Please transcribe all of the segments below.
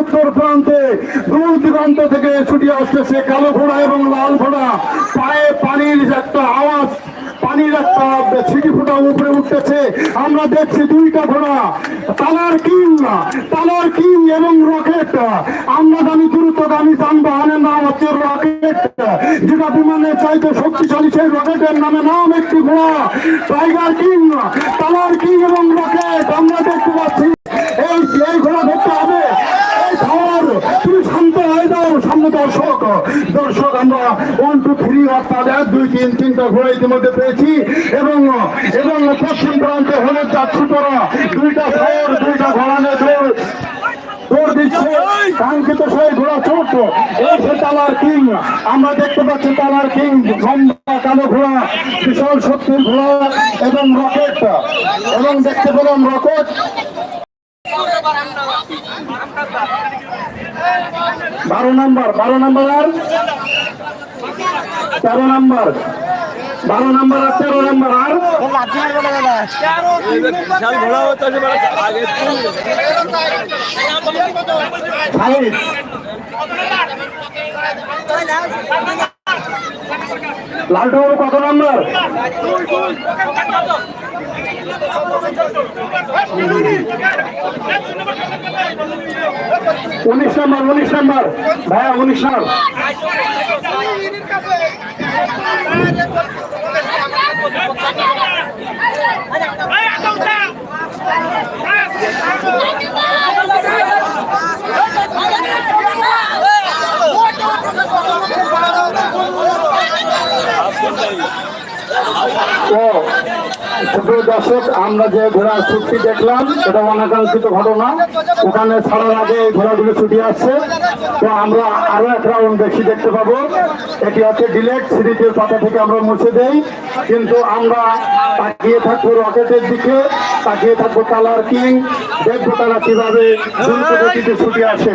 উত্তর প্রান্তে দূর দিগন্ত থেকে ছুটি আসতেছে কালো ঘোড়া এবং লাল ঘোড়া পায়ে পানির একটা আওয়াজ পানির একটা ছিটি ফুটা উপরে উঠতেছে। আমরা দেখছি দুইটা ঘোড়া, তালার কিং তালার কিং এবং রকেট। আমরা জানি দ্রুতগামী যানবাহনের নাম হচ্ছে রকেট। যেটা বিমানের চাইতে শক্তিশালী, সেই রকেটের নামে নাম একটি ঘোড়া, টাইগার কিং, তালার কিং এবং রকেট। আমরা দেখতে পাচ্ছি, এই এই ঘোড়া ধরতে হবে এই খবর তুমি শান্ত হয়ে দর্শক দর্শক, আমরা ওয়ান টু থ্রি অর্থাৎ এক, দুই, তিন, তিনটা ঘোড়া ইতিমধ্যে পেয়েছি। এবং এবং পশ্চিম প্রান্তে হলুদ যাচ্ছি তোরা দুইটা খবর দুইটা ঘোড়া নিয়ে দিচ্ছে। কাঙ্ক্ষিত কিং, আমরা দেখতে পাচ্ছি তালার কিং, লম্বা কালো ঘোড়া, বিশাল শক্তির ঘোড়া এবং রকেট। এবং দেখতে পেলাম রকেট। বারো নাম্বার বারো নাম্বার। আর তেরো নাম্বার। বারো নাম্বার আর তেরো নাম্বার আর লালটু কত নাম্বার? উনিশ নম্বর উনিশ নম্বর ভাইয়া উনিশ নাম্বার ও সুপ্রিয় দর্শক, আমরা যে ঘোড়ার ছুটটি দেখলাম, এটা অনাকাঙ্ক্ষিত ঘটনা। ওখানে ছাড়ার আগে ঘোড়াগুলো ছুটি আসছে। তো আমরা আরও এক রাউন্ড বেশি দেখতে পাবো। এটি হচ্ছে ডিলেট সিরিজের পাতা থেকে আমরা মুছে দেই। কিন্তু আমরা তাকিয়ে থাকব রকেটের দিকে, তাকিয়ে থাকব কালার কিং। দেখব তারা কীভাবে দ্রুত গতিতে ছুটি আসে।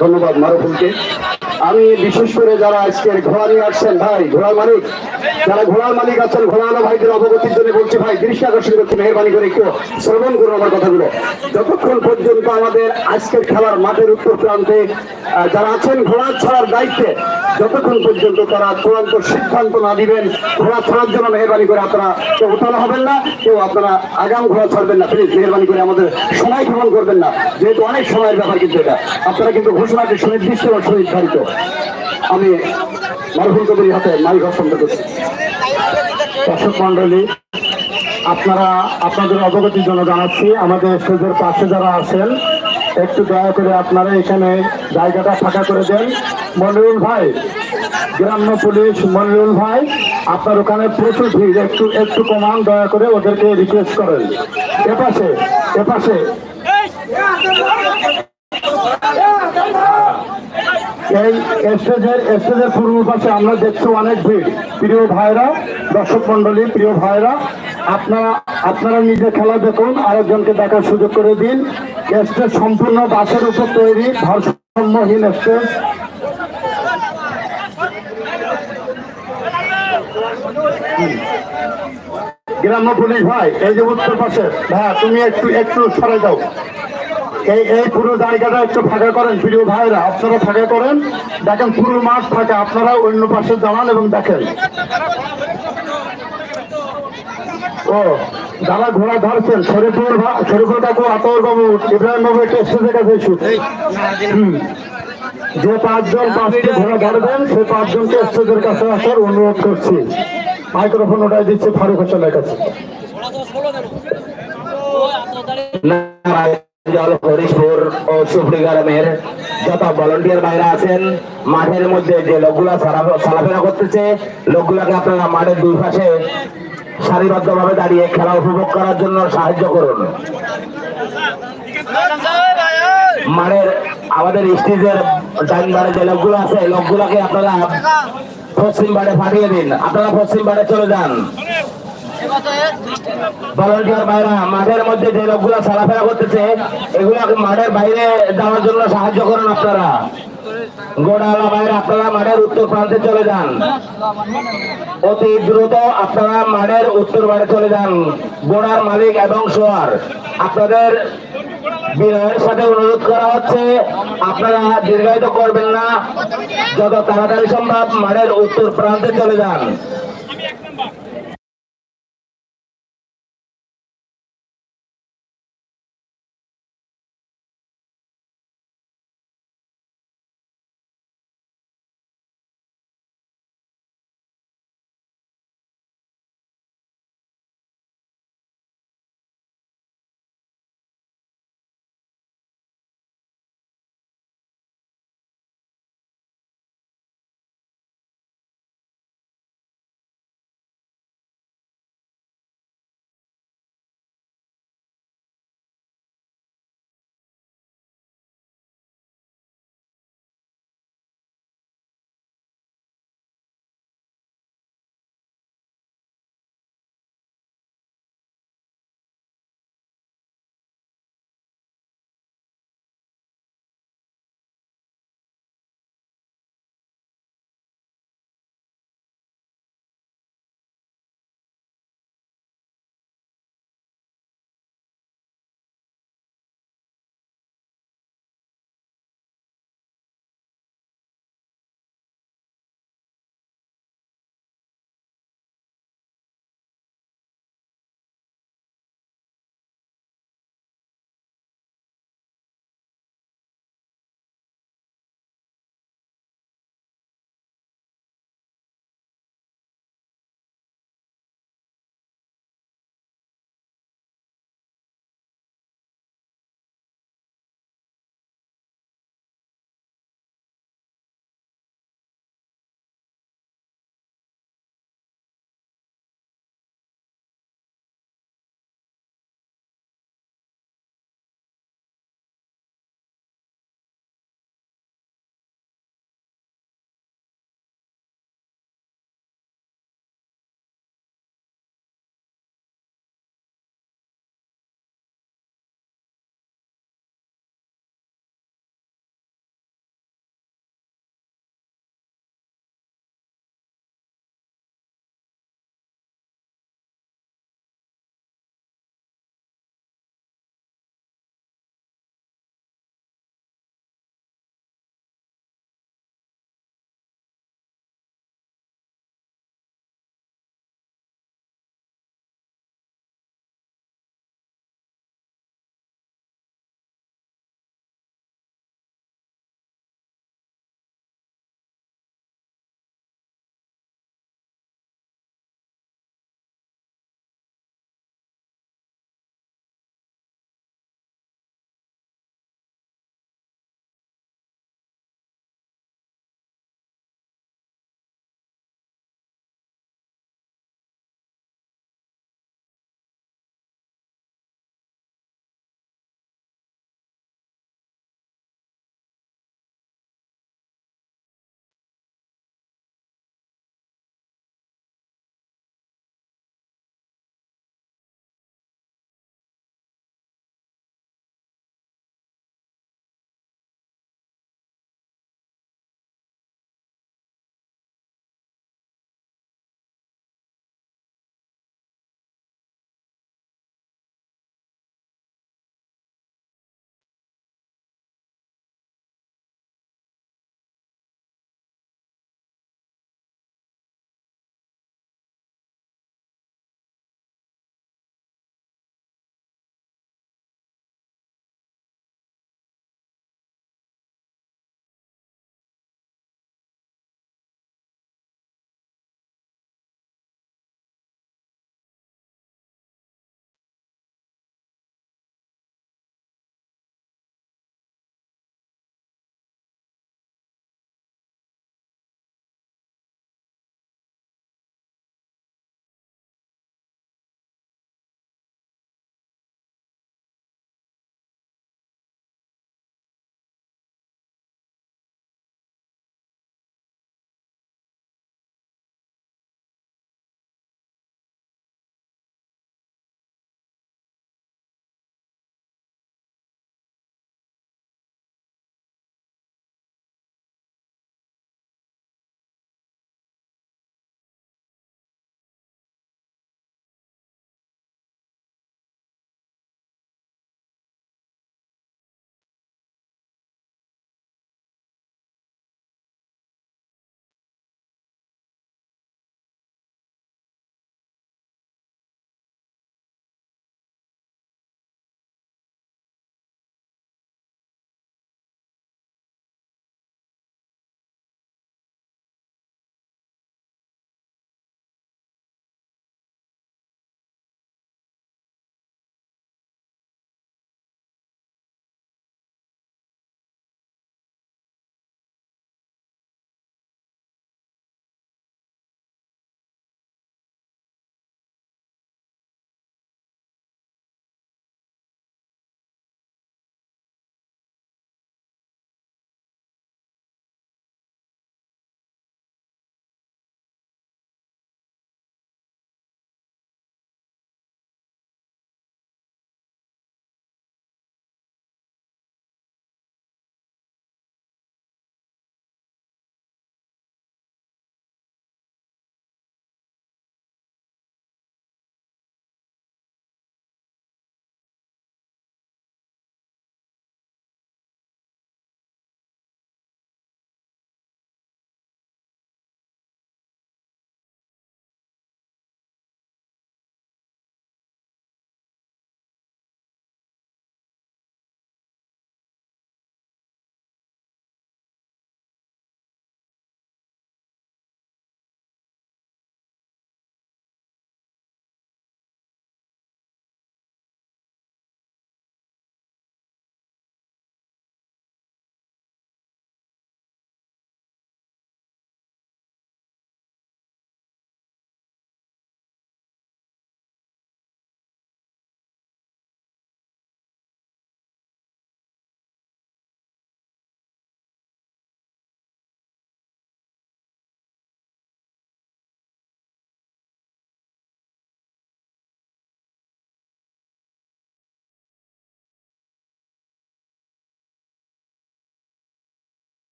ধন্যবাদ, মারুফুলকে। আমি বিশেষ করে যারা আজকের ঘোড়া নিয়ে আসছেন ভাই, ঘোড়ার মালিক, যারা ঘোড়ার মালিক আছেন, ঘোড়াওয়ালা ভাইদের অবগতির জন্য বলছি ভাই, দৃষ্টি আকর্ষণ করছি মেহরবানি করে একটু শ্রবণ করুন আমার কথাগুলো। যতক্ষণ পর্যন্ত আমাদের আজকের খেলার মাঠের উত্তর প্রান্তে যারা আছেন ঘোড়া ছাড়ার দায়িত্বে, যতক্ষণ পর্যন্ত তারা চূড়ান্ত সিদ্ধান্ত না দিবেন, ঘোড়া ছাড়ার জন্য মেহরবানি করে আপনারা কেউ উঠানো হবেন না, কেউ আপনারা আগাম ঘোড়া ছাড়বেন না। প্লিজ মেহরবানি করে আমাদের সময় ভ্রমণ করবেন না। যেহেতু অনেক সময়ের ব্যাপার কিন্তু এটা। আপনারা কিন্তু ঘোষণাটি সুনির্দিষ্ট এবং সুনির্ধারিত। আমি মারুফুল কবির হাতে মাইক হস্তান্তর করছি। দর্শক মন্ডলী আপনারা আপনাদের অবগতির জন্য জানাচ্ছি, আমাদের স্টেজের পাশে যারা আছেন, একটু দয়া করে আপনারা এখানে জায়গাটা ফাঁকা করে দেন। মনিরুল ভাই, গ্রাম্য পুলিশ, মনিরুল ভাই, আপনার ওখানে প্রচুর ভিড়, একটু একটু কমান, দয়া করে ওদেরকে রিকোয়েস্ট করেন। এপাশে এপাশে এই স্টেজের স্টেজের পূর্ব পাশে আমরা দেখছি অনেক ভিড়। প্রিয় ভাইরা, দর্শক মন্ডলী প্রিয় ভাইরা, আপনারা আপনারা নিজে খেলা দেখুন, আরেকজনকে দেখার সুযোগ করে দিন। স্টেজ সম্পূর্ণ বাসের উপর তৈরি, ভারসাম্যহীন স্টেজ গ্রাম্য পুলিশ ভাই, এই যে উত্তর পাশে হ্যাঁ তুমি একটু একটু সরে যাও। এই এই পুরো জায়গাটা একটু ফাঁকা করেন প্রিয় ভাইরা আপনারা ফাঁকা করেন। দেখেন পুরো মাঠ ফাঁকা আপনারা অন্য পাশে দাঁড়ান এবং দেখেন। ও যারা ঘোড়া ধরছেন শরীফুর ভা- শরীফুর কাকু আতর বাবু ইব্রাহিম বাবু একটু স্টেজের কাছে। হুম। যে পাঁচজন পাঁচটি ঘোড়া ধরবেন সেই পাঁচজনকে স্টেজের কাছে আসার অনুরোধ করছি। মাইক্রোফোন ওটাই দিচ্ছে ফারুক হোসেনের কাছে। জল হরিশপুর ও সুফরি গ্রামের যত ভলেন্টিয়ার বাইরে আছেন, মাঠের মধ্যে যে লোকগুলা চলাফেরা করতেছে, লোকগুলাকে আপনারা মাঠের দুই পাশে দাঁড়িয়ে খেলা উপভোগ করার জন্য সাহায্য করুন। মাঠের আমাদের স্টেজের ডাইন বারে যে লোকগুলো আছে, লোকগুলাকে আপনারা পশ্চিম বাড়ে পাঠিয়ে দিন। আপনারা পশ্চিম বাড়ে চলে যান। ভলান্টিয়ার ভাইরা, মাঠের মধ্যে যে লোকগুলো চলাফেরা করতেছে, এগুলো মাঠের বাইরে যাওয়ার জন্য সাহায্য করুন আপনারা। গোড়ালা ভাইয়ের আপনারা মাঠের উত্তর প্রান্তে চলে যান। অতি দ্রুত আপনারা মাঠের উত্তর পারে চলে যান। গোড়ার মালিক এবং সোয়ার, আপনাদের বিনয়ের সাথে অনুরোধ করা হচ্ছে, আপনারা দীর্ঘায়িত করবেন না। যত তাড়াতাড়ি সম্ভব মাঠের উত্তর প্রান্তে চলে যান।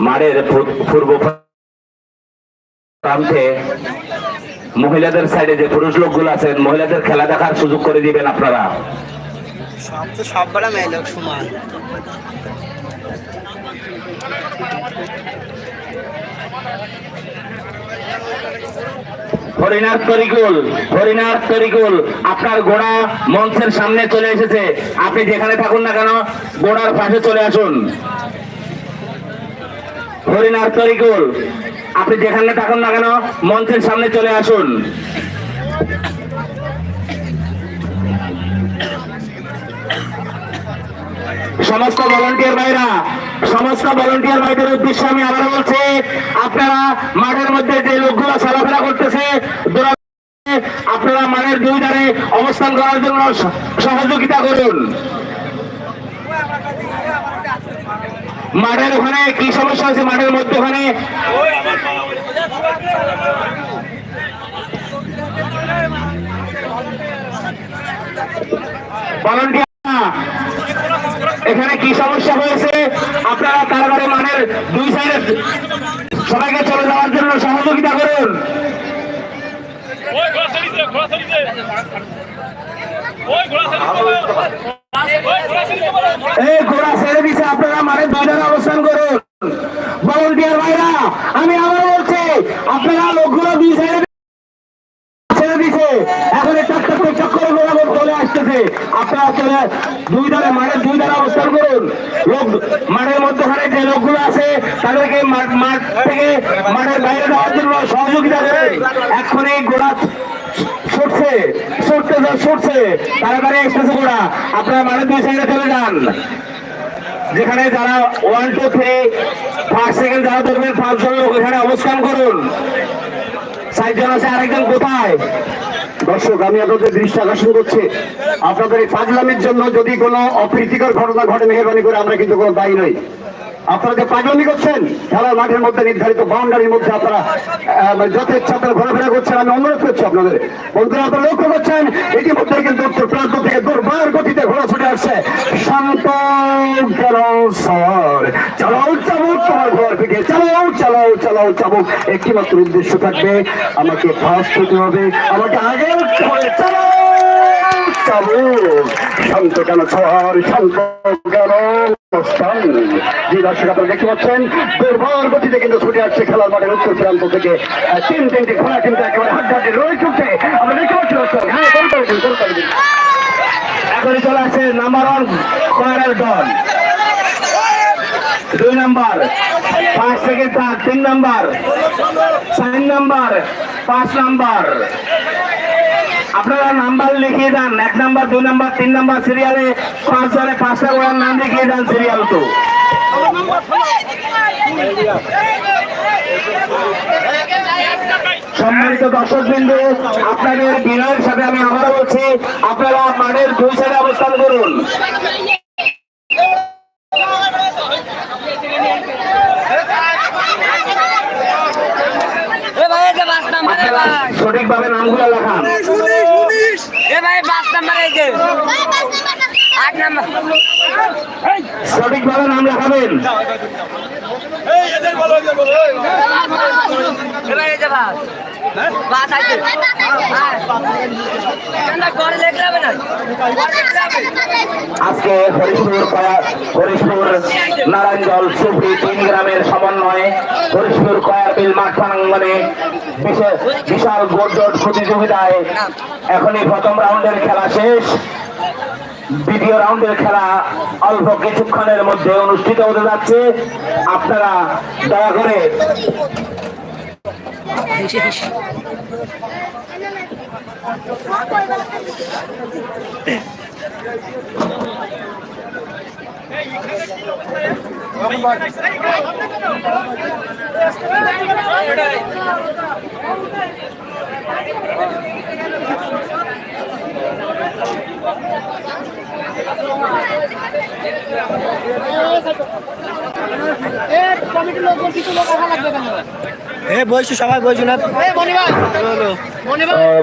মাঠের পূ- পূর্ব প্রান্তে মহিলাদের সাইডে যে পুরুষ লোকগুলো আছেন মহিলাদের খেলা দেখার সুযোগ করে দিবেন আপনারা। সব তো সব বড় মেয়ে লোক সমান। হরিনাথ তরিকুল হরিনাথ তরিকুল, আপনার ঘোড়া মঞ্চের সামনে চলে এসেছে। আপনি যেখানে থাকুন না কেন ঘোড়ার পাশে চলে আসুন। হরিনাথ তরিকুল, আপনি যেখানে থাকুন না কেন, মঞ্চের সামনে চলে আসুন। সমস্ত ভলান্টিয়ার ভাইরা, সমস্ত ভলান্টিয়ার ভাইদের উদ্দেশ্যে আমি আবার বলছি, আপনারা মাঠের মধ্যে যে লোকগুলো চলাফেরা করতেছে আপনারা মাঠের দুই ধারে অবস্থান করার জন্য সহযোগিতা করুন। মাঠের ওখানে কি সমস্যা আছে মাঠের মধ্যে ওখানে ভলান্টিয়ার এখানে কি সমস্যা হয়েছে? আপনারা তাড়াতাড়ি মানের দুই সাইডে সবাইকে চলে যাওয়ার জন্য সহযোগিতা করুন। এই ঘোড়া ছেড়ে দিছে, আপনারা মানের দুই ধারে অবস্থান করুন। ভলান্টিয়ার ভাইরা, আমি আবার বলছি, আপনারা লোকগুলো দুই ছেড়ে দিছে। এখন টক টক আসতেছে আপনারা এসতেছে ঘোড়া আপনারা মাঠের দুই সাইডে চলে যান। যেখানে যারা one two three first second যারা ধরবেন পাঁচজন লোক এখানে অবস্থান করুন। সাতজন আছে, আরেকজন কোথায়? দর্শক, আমি আপনাদের দৃষ্টি আকর্ষণ করছি। আপনাদের এই পাগলামির জন্য যদি কোনো অপ্রীতিকর ঘটনা ঘটে, মেহরবানি করে আমরা কিন্তু কোনো দায়ী নই। আপনারা যে পাগলামি করছেন, খেলার মাঠের মধ্যে নির্ধারিত বাউন্ডারির মধ্যে আপনারা যত ইচ্ছা আপনারা ঘোরাফেরা করছেন, আমি অনুরোধ করছি আপনাদের। বন্ধুরা, আপনারা লক্ষ্য করছেন ইতিমধ্যে কিন্তু উত্তর প্রান্ত থেকে দুর্বার গতিতে ঘোড়া ছুটে আসছে। শান্ত চালাও চাবুক তোমার ঘর থেকে চালাও চালাও চালাও চাবুক একটি মাত্র উদ্দেশ্য থাকবে, আমাকে ফার্স্ট হতে হবে। আমাকে আগে উঠতে হবে। চালাও শান্ত কেন ছর শান্ত কেন খেলার মাঠের উত্তর প্রান্ত থেকে। তিন তিনটি ঘোড়া হ্যাঁ এখনই চলে আসছে নাম্বার ওয়ান কয়ারের দুই নাম্বার পাঁচ থেকে চার তিন নাম্বার চার নাম্বার পাঁচ নাম্বার আপনারা নাম্বার লিখিয়ে দেন। এক নাম্বার দুই নাম্বার তিন নাম্বার সিরিয়ালে পাঁচ জনে পাঁচটা করে নাম লিখিয়ে দেন সিরিয়াল তো সম্মানিত দর্শক বিন্দু আপনাদের বিনয়ের সাথে আমি আবারও বলছি আপনারা মাঠের দুই সাইডে অবস্থান করুন। সঠিকভাবে নামগুলো লেখান। এ ভাই বাস নাম্বার এই যে। আট নাম্বার। সঠিকভাবে নাম লেখাবেন। এই এদের বলো এদের বলো এই। ভাই এই যে বাস বাস আজকে হরিশপুর কয়া- হরিশপুর নারায়ণজল সুফি তিন গ্রামের সমন্বয়ে হরিশপুর কয়ারবিল মাঠ প্রাঙ্গনে বিশে- বিশাল গোড্ডট প্রতিযোগিতায় এখনই প্রথম রাউন্ডের খেলা শেষ। দ্বিতীয় রাউন্ডের খেলা অল্প কিছুক্ষণের মধ্যে অনুষ্ঠিত হতে যাচ্ছে। আপনারা দয়া করে কমিটির লোকজন কিছু লোক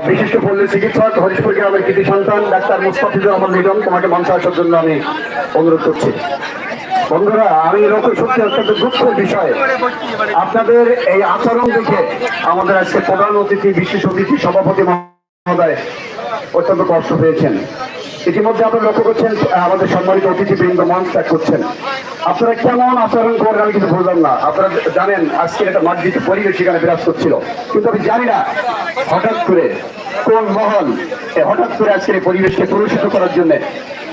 বিশিষ্ট পল্লী চিকিৎসক হরিশপুর গ্রামের কৃতি সন্তান ডাক্তার মুস্তাফিজুর রহমান লিটন তোমাকে মঞ্চে আসার জন্য আমি অনুরোধ করছি। বন্ধুরা আমি লক্ষ্য সত্যি অত্যন্ত দুঃখের বিষয়। আপনাদের এই আচরণ দেখে আমাদের আজকে প্রধান অতিথি বিশেষ অতিথি সভাপতি মহোদয় অত্যন্ত কষ্ট পেয়েছেন। ইতিমধ্যে আপনারা লক্ষ্য করছেন আমাদের সম্মানিত অতিথি বৃন্দ মঞ্চ ত্যাগ করছেন। আপনারা কেমন আচরণ করেন আমি কিছু বুঝলাম না। আপনারা জানেন, আজকের একটা মার্জিত পরিবেশ সেখানে বিরাজ করছিল। কিন্তু আমি জানি না হঠাৎ করে কোন মহল হঠাৎ করে আজকের এই পরিবেশকে প্রদূষিত করার জন্য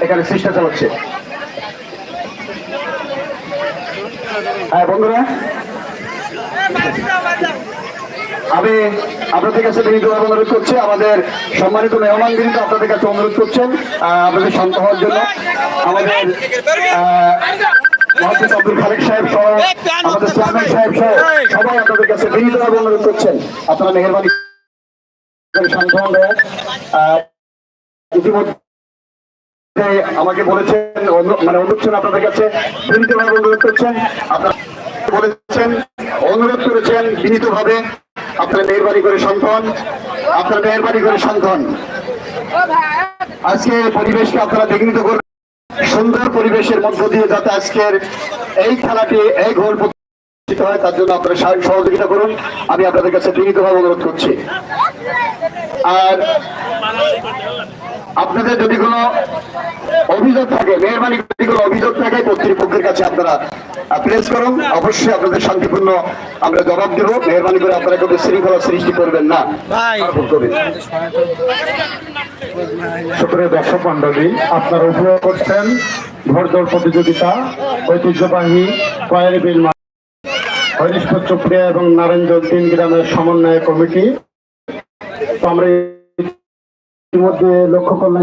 এখানে চেষ্টা চালাচ্ছে। হ্যাঁ বন্ধুরা। আমি আপনাদের কাছে বিনীতভাবে অনুরোধ করছি, আমাদের সম্মানিত মেহমান কিন্তু আপনাদের কাছে অনুরোধ করছেন আপনাদের শান্ত হওয়ার জন্য। আমাদের সাহেব সহ, আমাদের সাহেব আপনাদের কাছে করছেন। আপনারা ইতিমধ্যে আমাকে বলেছেন মানে অনুরোধ আপনাদের কাছে বিনীতভাবে অনুরোধ করছেন। আপনারা বলেছেন, অনুরোধ করেছেন বিনীতভাবে আপনারা মেহরবানি করে সন্তান, আপনারা মেহরবানি করে সন্তান। আজকে পরিবেশকে আপনারা বিঘ্নিত করবেন সুন্দর পরিবেশের মধ্য দিয়ে যাতে আজকের এই খেলাটি, এই গোল প্রতিষ্ঠিত হয়, তার জন্য আপনারা সহায়- সহযোগিতা করুন। আমি আপনাদের কাছে বিনীতভাবে অনুরোধ করছি। আর আপনাদের যদি কোনো অভিযোগ থাকে মেহরবানি যদি কোনো অভিযোগ থাকে কর্তৃপক্ষের কাছে আপনারা প্লেস করুন। অবশ্যই আপনাদের শান্তিপূর্ণ আমরা জবাব দেব। মেহরবানি করে আপনারা কিন্তু শৃঙ্খলা সৃষ্টি করবেন না। সুপ্রিয় দর্শক মন্ডলী আপনারা উপভোগ করছেন ঘোড়দৌড় প্রতিযোগিতা ঐতিহ্যবাহী কয়ের বিল হরিশপুর চুপড়িয়া এবং নারায়ণগঞ্জ তিন গ্রামের সমন্বয় কমিটি। তো আমরা ইতিমধ্যে লক্ষ্য করলাম